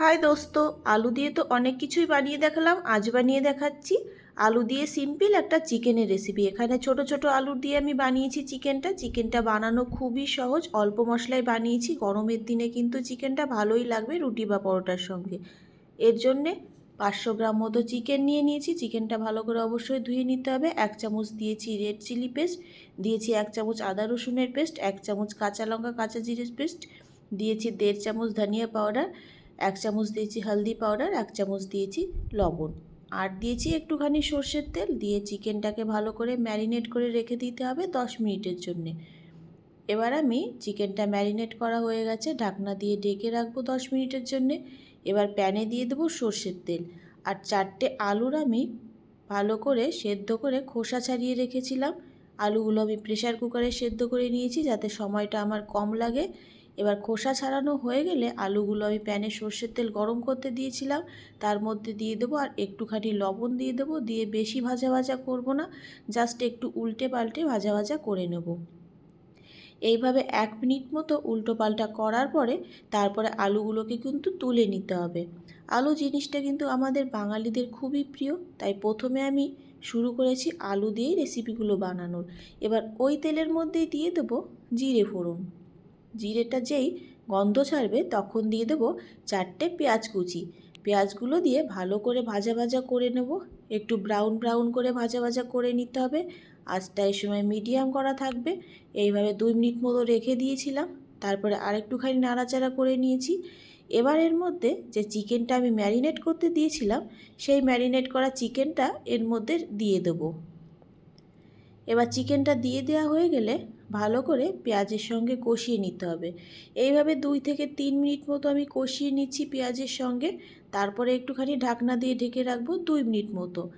High দোস্ত, আলু দিয়ে তো অনেক কিছুই বানিয়ে দেখালাম, আজ বানিয়ে দেখাচ্ছি। আলু দিয়ে সিম্পল একটা চিকেনের রেসিপি এখানে ছোট ছোট আলু দিয়ে আমি বানিয়েছি চিকেনটা। চিকেনটা বানানো খুবই সহজ। অল্প মশলায় বানিয়েছি। গরমের দিনে কিন্তু চিকেনটা ভালোই লাগবে রুটি বা পরোটার সঙ্গে। এর জন্যে পাঁচশো গ্রাম মতো চিকেন নিয়ে নিয়েছি। চিকেনটা ভালো করে অবশ্যই ধুয়ে নিতে হবে। এক চামচ দিয়েছি রেড চিলি পেস্ট দিয়েছি এক চামচ আদা রসুনের পেস্ট এক চামচ কাঁচা লঙ্কা, কাঁচা জিরে পেস্ট দিয়েছি দেড় চামচ ধনিয়া পাউডার এক চামচ দিয়েছি হলদি পাউডার, এক চামচ দিয়েছি লবণ। আর দিয়েছি একটুখানি সর্ষের তেল, দিয়ে চিকেনটাকে ভালো করে ম্যারিনেট করে রেখে দিতে হবে দশ মিনিটের জন্যে। এবার আমি চিকেনটা ম্যারিনেট করা হয়ে গেছে, ঢাকনা দিয়ে ডেকে রাখব দশ মিনিটের জন্যে। এবার প্যানে দিয়ে দেবো সর্ষের তেল। আর চারটে আলুর আমি ভালো করে সেদ্ধ করে খোসা ছাড়িয়ে রেখেছিলাম। আলুগুলো আমি প্রেশার কুকারে সেদ্ধ করে নিয়েছি যাতে সময়টা আমার কম লাগে। এবার খোসা ছাড়ানো হয়ে গেলে আলুগুলো আমি প্যানে সর্ষের তেল গরম করতে দিয়েছিলাম। তার মধ্যে দিয়ে দেবো আর একটুখানি লবণ দিয়ে দেবো। দিয়ে বেশি ভাজা ভাজা করব না, জাস্ট একটু উল্টে পাল্টে ভাজা ভাজা করে নেব। এইভাবে এক মিনিট মতো উল্টো পাল্টা করার পরে তারপরে আলুগুলোকে কিন্তু তুলে নিতে হবে। আলু জিনিসটা কিন্তু আমাদের বাঙালিদের খুবই প্রিয়, তাই প্রথমে আমি শুরু করেছি আলু দিয়েই রেসিপিগুলো বানানোর। এবার ওই তেলের মধ্যেই দিয়ে দেবো জিরে ফোড়ন। জিরেটা যেই গন্ধ ছাড়বে তখন দিয়ে দেবো চারটে পেঁয়াজ কুচি। পেঁয়াজগুলো দিয়ে ভালো করে ভাজা ভাজা করে নেব। একটু ব্রাউন ব্রাউন করে ভাজা ভাজা করে নিতে হবে। আঁচটা এই সময় মিডিয়াম করা থাকবে। এইভাবে দুই মিনিট মতো রেখে দিয়েছিলাম। তারপরে আরেকটুখানি নাড়াচাড়া করে নিয়েছি। এবার এর মধ্যে যে চিকেনটা আমি ম্যারিনেট করতে দিয়েছিলাম, সেই ম্যারিনেট করা চিকেনটা এর মধ্যে দিয়ে দেবো। এবার চিকেনটা দিয়ে দেওয়া হয়ে গেলে ভালো করে পেঁয়াজের সঙ্গে কষিয়ে নিতে হবে। এইভাবে দুই থেকে তিন মিনিট মতো আমি কষিয়ে নিচ্ছি পেঁয়াজের সঙ্গে। তারপরে একটুখানি ঢাকনা দিয়ে ঢেকে রাখব দুই মিনিট মতো।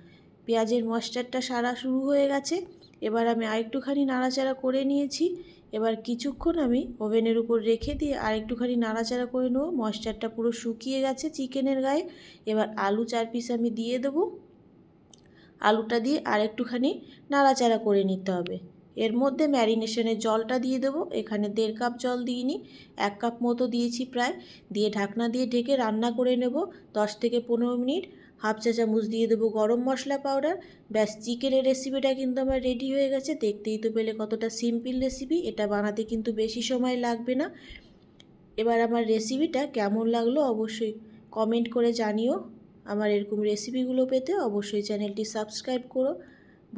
পেঁয়াজের মশটারটা সারা শুরু হয়ে গেছে। এবার আমি আরেকটুখানি নাড়াচাড়া করে নিয়েছি। এবার কিছুক্ষণ আমি ওভেনের উপর রেখে দিয়ে আরেকটুখানি নাড়াচাড়া করে নেব। মশটারটা পুরো শুকিয়ে গেছে চিকেনের গায়ে। এবার আলু চার পিস আমি দিয়ে দেবো। আলুটা দিয়ে আর একটুখানি নাড়াচাড়া করে নিতে হবে। এর মধ্যে ম্যারিনেশনের জলটা দিয়ে দেবো। এখানে দেড় কাপ জল দিইনি, এক কাপ মতো দিয়েছি প্রায়। দিয়ে ঢাকনা দিয়ে ঢেকে রান্না করে নেব দশ থেকে পনেরো মিনিট। হাফ চা চামচ দিয়ে দেবো গরম মশলা পাউডার। ব্যাস, চিকেনের রেসিপিটা কিন্তু আমার রেডি হয়ে গেছে। দেখতেই তো পেলে কতটা সিম্পল রেসিপি। এটা বানাতে কিন্তু বেশি সময় লাগবে না। এবার আমার রেসিপিটা কেমন লাগল অবশ্যই কমেন্ট করে জানিও। আমার এরকম রেসিপিগুলো পেতে অবশ্যই চ্যানেলটি সাবস্ক্রাইব করো।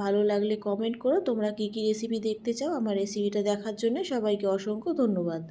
ভালো লাগলে কমেন্ট করো। তোমরা কী কী রেসিপি দেখতে চাও আমার রেসিপিটা দেখার জন্য সবাইকে অসংখ্য ধন্যবাদ।